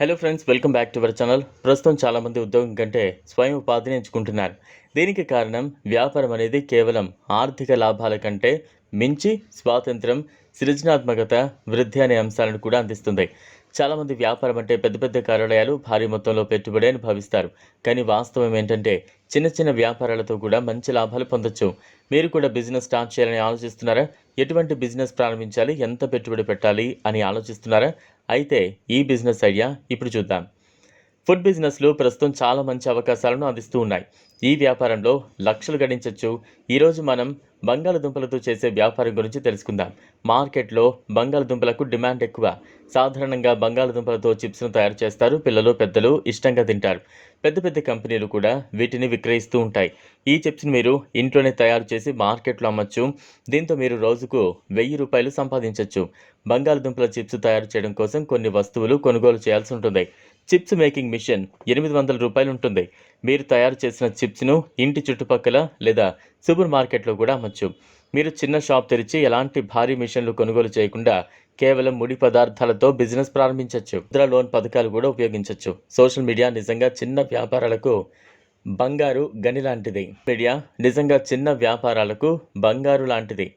Hello friends welcome back to our channel ప్రస్తుతం చాలామంది ఉద్యోగం కంటే స్వయం ఉపాధిని ఎంచుకుంటున్నారు. దీనికి కారణం వ్యాపారం అనేది కేవలం ఆర్థిక లాభాల కంటే మించి స్వాతంత్రం సృజనాత్మకత వృద్ధి అనే అంశాలను కూడా అందిస్తుంది. చాలామంది వ్యాపారం అంటే పెద్ద పెద్ద కార్యాలయాలు భారీ మొత్తంలో పెట్టుబడి అని భావిస్తారు కానీ వాస్తవం ఏంటంటే చిన్న చిన్న వ్యాపారాలతో కూడా మంచి లాభాలు పొందొచ్చు. మీరు కూడా బిజినెస్ స్టార్ట్ చేయాలని ఆలోచిస్తున్నారా? ఎటువంటి బిజినెస్ ప్రారంభించాలి? ఎంత పెట్టుబడి పెట్టాలి? అని ఆలోచిస్తున్నారా? అయితే ఈ బిజినెస్ ఐడియా ఇప్పుడు చూద్దాం. ఫుడ్ బిజినెస్లు ప్రస్తుతం చాలా మంచి అవకాశాలను అందిస్తూ ఉన్నాయి. ఈ వ్యాపారంలో లక్షలు గడించవచ్చు ఈరోజు మనం బంగాళదుంపలతో చేసే వ్యాపారం గురించి తెలుసుకుందాం. మార్కెట్లో బంగాళదుంపలకు డిమాండ్ ఎక్కువ. సాధారణంగా బంగాళదుంపలతో చిప్స్ను తయారు చేస్తారు. పిల్లలు పెద్దలు ఇష్టంగా తింటారు. పెద్ద పెద్ద కంపెనీలు కూడా వీటిని విక్రయిస్తూ ఉంటాయి. ఈ చిప్స్ని మీరు ఇంట్లోనే తయారు చేసి మార్కెట్లో అమ్మచ్చు. దీంతో మీరు రోజుకు వెయ్యి రూపాయలు సంపాదించవచ్చు బంగాళదుంపల చిప్స్ తయారు చేయడం కోసం కొన్ని వస్తువులు కొనుగోలు చేయాల్సి ఉంటుంది. చిప్స్ మేకింగ్ మిషన్ ఎనిమిది వందల రూపాయలు ఉంటుంది. మీరు తయారు చేసిన చిప్స్ను ఇంటి చుట్టుపక్కల లేదా సూపర్ మార్కెట్లో కూడా అమ్మచ్చు. మీరు చిన్న షాప్ తెరిచి ఎలాంటి భారీ మిషన్లు కొనుగోలు చేయకుండా కేవలం ముడి పదార్థాలతో బిజినెస్ ప్రారంభించవచ్చు ముద్ర లోన్ పథకాలు కూడా ఉపయోగించవచ్చు సోషల్ మీడియా నిజంగా చిన్న వ్యాపారాలకు బంగారు గని లాంటిది. మీడియా నిజంగా చిన్న వ్యాపారాలకు బంగారు లాంటిది.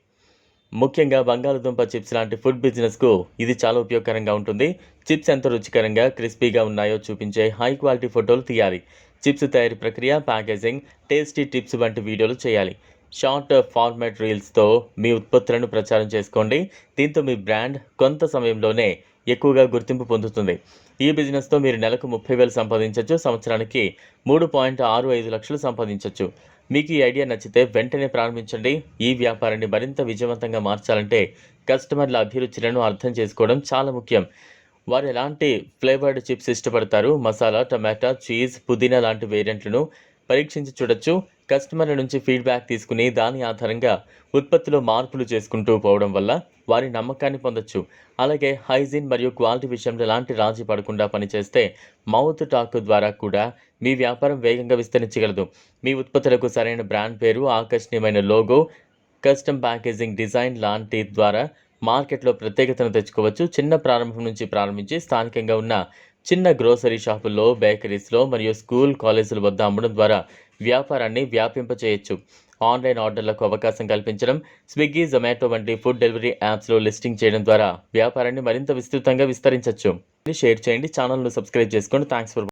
ముఖ్యంగా బంగాళదుంప చిప్స్ లాంటి ఫుడ్ బిజినెస్కు ఇది చాలా ఉపయోగకరంగా ఉంటుంది. చిప్స్ ఎంత రుచికరంగా క్రిస్పీగా ఉన్నాయో చూపించే హై క్వాలిటీ ఫోటోలు తీయాలి. చిప్స్ తయారీ ప్రక్రియ ప్యాకేజింగ్ టేస్టీ టిప్స్ వంటి వీడియోలు చేయాలి. షార్ట్ ఫార్మాట్ రీల్స్తో మీ ఉత్పత్తులను ప్రచారం చేసుకోండి. దీంతో మీ బ్రాండ్ కొంత సమయంలోనే ఎక్కువగా గుర్తింపు పొందుతుంది. ఈ బిజినెస్తో మీరు నెలకు ముప్పై వేలు సంపాదించవచ్చు సంవత్సరానికి మూడు పాయింట్ ఆరు ఐదు లక్షలు సంపాదించవచ్చు మీకు ఈ ఐడియా నచ్చితే వెంటనే ప్రారంభించండి. ఈ వ్యాపారాన్ని మరింత విజయవంతంగా మార్చాలంటే కస్టమర్ల అభిరుచులను అర్థం చేసుకోవడం చాలా ముఖ్యం. వారు ఎలాంటి ఫ్లేవర్డ్ చిప్స్ ఇష్టపడతారు? మసాలా టమాటా చీజ్ పుదీనా లాంటి వేరియంట్లను పరీక్షించి చూడొచ్చు. కస్టమర్ల నుంచి ఫీడ్బ్యాక్ తీసుకుని దాని ఆధారంగా ఉత్పత్తిలో మార్పులు చేసుకుంటూ పోవడం వల్ల వారి నమ్మకాన్ని పొందొచ్చు. అలాగే హైజీన్ మరియు క్వాలిటీ విషయంలో ఎలాంటి రాజీ పడకుండా పనిచేస్తే మౌత్ టాక్ ద్వారా కూడా మీ వ్యాపారం వేగంగా విస్తరించగలదు. మీ ఉత్పత్తులకు సరైన బ్రాండ్ పేరు ఆకర్షణీయమైన లోగో కస్టమ్ ప్యాకేజింగ్ డిజైన్ లాంటి ద్వారా మార్కెట్లో ప్రత్యేకతను తెచ్చుకోవచ్చు. చిన్న ప్రారంభం నుంచి ప్రారంభించి స్థానికంగా ఉన్న చిన్న గ్రోసరీ షాపుల్లో బేకరీస్లో మరియు స్కూల్ కాలేజీల వద్ద అమ్మడం ద్వారా వ్యాపారాన్ని వ్యాపింపచేయచ్చు. ఆన్లైన్ ఆర్డర్లకు అవకాశం కల్పించడం స్విగ్గీ జొమాటో వంటి ఫుడ్ డెలివరీ యాప్స్లో లిస్టింగ్ చేయడం ద్వారా వ్యాపారాన్ని మరింత విస్తృతంగా విస్తరించవచ్చు షేర్ చేయండి ఛానల్ను సబ్స్క్రైబ్ చేసుకోండి థ్యాంక్స్ ఫర్